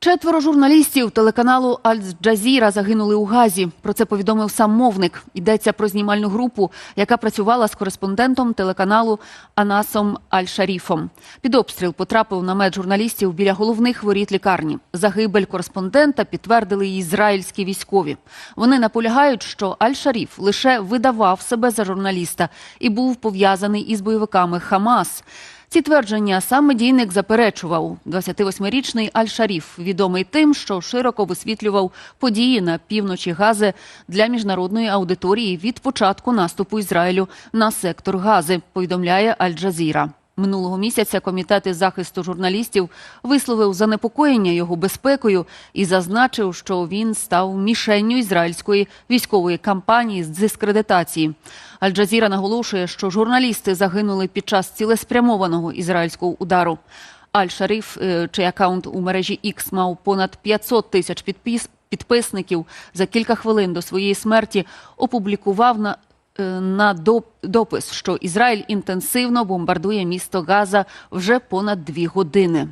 Четверо журналістів телеканалу Аль-Джазіра загинули у Газі. Про це повідомив сам мовник. Йдеться про знімальну групу, яка працювала з кореспондентом телеканалу Анасом Аль-Шаріфом. Під обстріл потрапив намет журналістів біля головних воріт лікарні. Загибель кореспондента підтвердили і ізраїльські військові. Вони наполягають, що Аль-Шаріф лише видавав себе за журналіста і був пов'язаний із бойовиками Хамас. Ці твердження сам медійник заперечував. 28-річний Аль-Шаріф відомий тим, що широко висвітлював події на півночі Гази для міжнародної аудиторії від початку наступу Ізраїлю на сектор Гази, повідомляє Аль-Джазіра. Минулого місяця комітет захисту журналістів висловив занепокоєння його безпекою і зазначив, що він став мішенню ізраїльської військової кампанії з дискредитації. Аль-Джазіра наголошує, що журналісти загинули під час цілеспрямованого ізраїльського удару. Аль-Шариф, е, чий акаунт у мережі X мав понад 500 тисяч підпис, підписників, за кілька хвилин до своєї смерті опублікував на на допис, що Ізраїль інтенсивно бомбардує місто Газа вже понад дві години.